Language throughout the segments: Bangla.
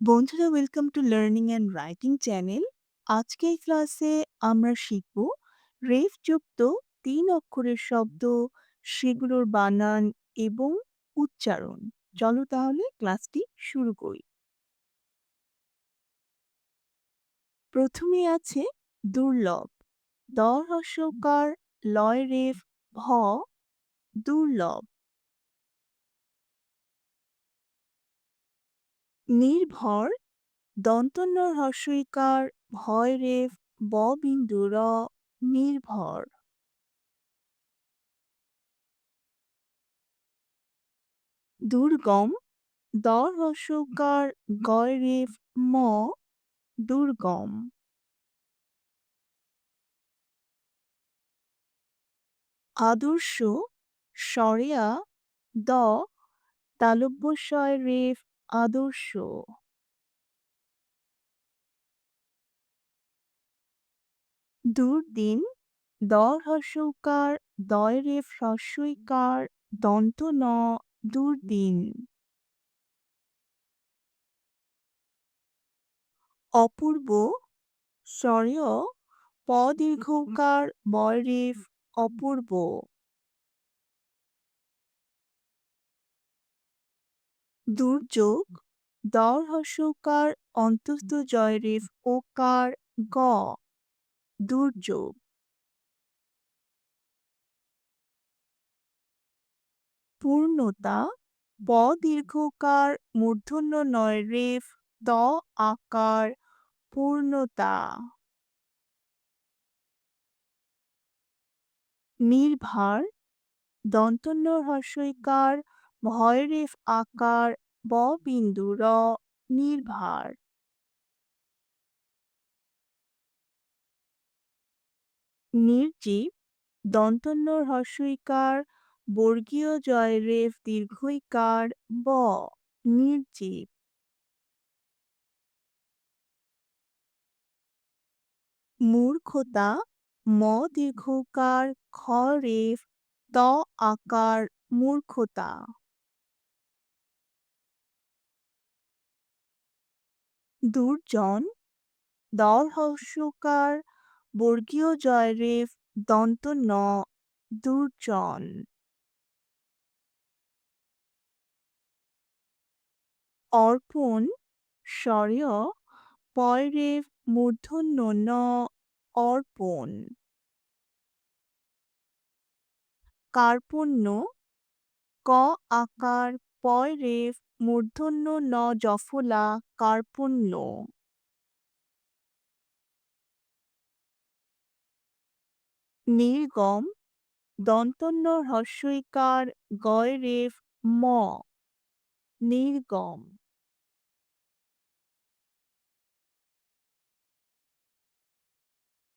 বন্ধুরা welcome to learning and writing channel আজকের ক্লাসে আমরা শিখব রেফযুক্ত তিন অক্ষরের শব্দ, সেগুলোর বানান এবং উচ্চারণ। চলো তাহলে ক্লাসটি শুরু করি। প্রথমে আছে দুর্লভ। দ হস্যকার লয় রেফ, ভ, দুর্লভ। নির্ভর দন্তন্য হর্ষইকার ভয় রেফ ব বিন্দু র নির্ভর। দুর্গম দ হর্ষকার গয় রেফ ম, দুর্গম। আদর্শ, সরেয়া, দ তালব্যশয় রেফ আদর্শ। দুর্দিন দ হ্রস্বকার দয় রেফ হ্রস্বইকার দন্ত ন দুর্দিন। অপূর্ব, স্বরীয় প দীর্ঘকার বয় রেফ অপূর্ব। দুর্যোগ দর হস্যকার অন্তস্থ জয়রেফ ওকার গ। দুর্যোগ। পূর্ণতা ব দীর্ঘকার মূর্ধন্য নয় রেফ ত আকার পূর্ণতা। নির্ভার দন্তন্য হর্ষইকার ভয় রেফ আকার ব বিন্দু র নির্ভার। নির্জীব, দন্তন্য হর্ষইকার বর্গীয় জয় রেফ দীর্ঘইকার, ব, নির্জীব। মূর্খতা, ম দীর্ঘকার, খ রেফ, ত আকার মূর্খতা। দুর্জন দল বর্গীয় জয় রেফ দন্ত ন দুর্জন। অর্পণ, স্বরীয় পয় রেফ মূর্ধন্য ন অর্পণ। কার্পণ্য, ক আকার পয় রেফ মূর্ধন্য ন জফলা কার্পণ্য। নির্গম দন্তন্য হস্যইকার গয় রেফ ম। নির্গম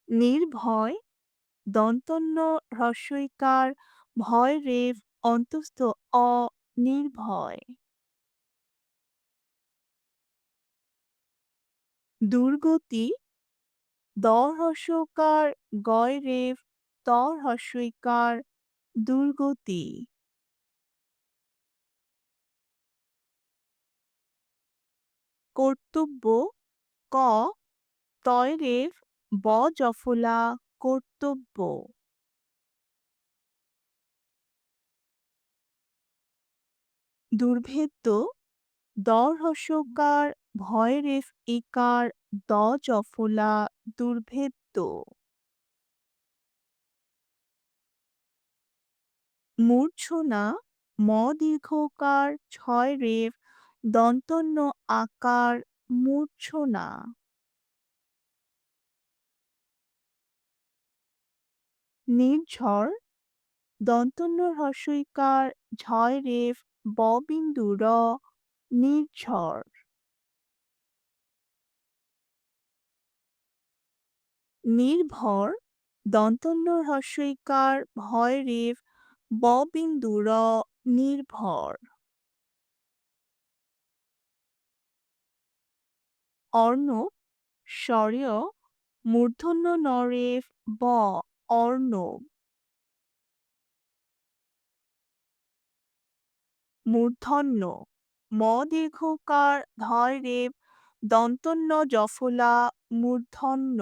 নির্ভয় দন্তন্য হ্রস্বইকার ভয় রেফ অন্তস্থ অ নির্ভয় দুর্গতি দ হস্যকার গয় রেফ ত হস্যইকার দুর্গতি। কর্তব্য, ক, তয় রেফ ব জফলা, কর্তব্য। দুর্ভেদ্য, দর ভয় রেফ ইকার দ দুর্ভেদ্য। মূর্ছনা ম দীর্ঘকার ছয় রেফ দন্তন্য আকার, মূর্ছনা। নির্ঝর, দন্তন্য হস্যইকার ঝয় রেফ ব বিন্দু র নির্ঝর। নির্ভর দন্তন্য হস্যইকার ভয় রেফ ব বিন্দু র নির্ভর। অর্ণব স্বরীয় মূর্ধন্য নরেফ ব অর্ণব মূর্ধন্য, ম, দীর্ঘকার ধয় রেফ দন্তন্য জফলা মূর্ধন্য।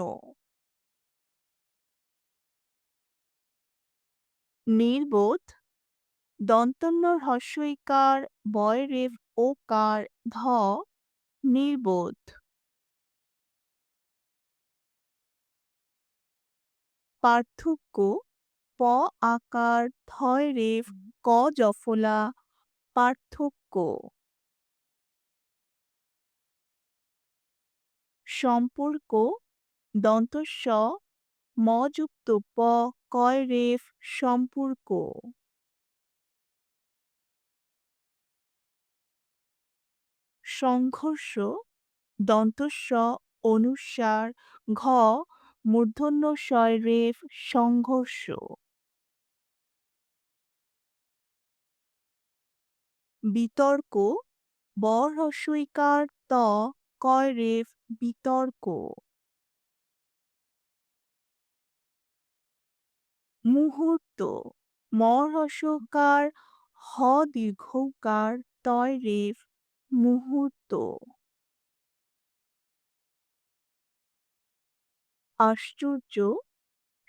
নির্বোধ দন্তন্য হ্রস্বইকার বয়রেফ ওকার, ধ নির্বোধ পার্থক্য, প আকার থয় রেফ ক জফলা, পার্থক্য। সম্পর্ক, দন্তস্ব ম যুক্ত প কয় রেফ সম্পর্ক। সংঘর্ষ, দন্তস্ব, অনুসার, ঘ মূর্ধন্য শয় রেফ সংঘর্ষ। বিতর্ক ব হ্রস্বইকার ত কয় রেফ বিতর্ক। মুহূর্ত। ম হ দীর্ঘকার, তয় রেফ, মুহূর্ত। আশ্চর্য,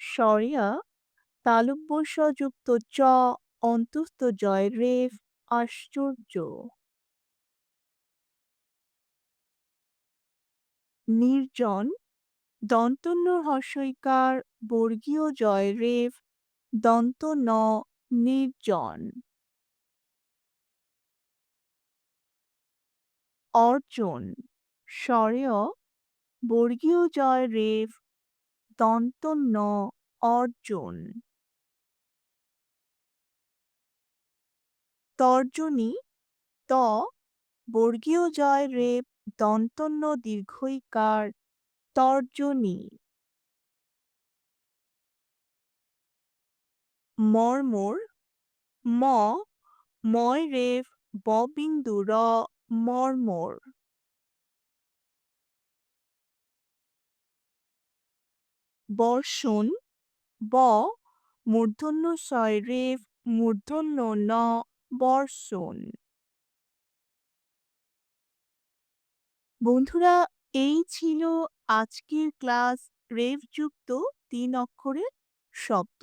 সরিয়া তালব্যস্বযুক্ত চ, অন্তস্থ জয় রেফ, আশ্চর্য। নির্জন দন্তন্য হর্ষইকার বর্গীয় জয় রেফ দন্ত ন নির্জন। অর্জন স্বরেয় বর্গীয় জয় রেফ, দন্ত ন অর্জন। তর্জনী, ত বর্গীয় জয় রেপ দন্তন্য দীর্ঘইকার, তর্জনী। মর্মর ম ময় রেফ ববিন্দু র মর্মর বর্ষণ ব মূর্ধন্য শয় রেফ মূর্ধন্য ন বর্ষণ বন্ধুরা, এই ছিল আজকের ক্লাস রেফযুক্ত তিন অক্ষরের শব্দ।